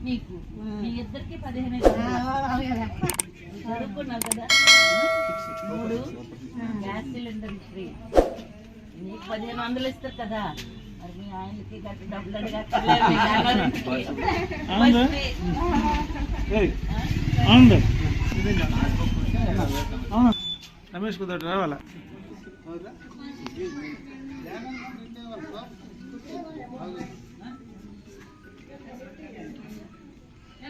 అందరికి పదిహేను చదువుకున్నావు కదా? మూడు. Gas cylinder free. నీకు పదిహేను వందలు ఇస్తారు కదా? మరి మీ ఆయనకి గట్టి డబ్బులు అడగక్కర్లేదు మీ రమేష్ కుదరదు రావాలా?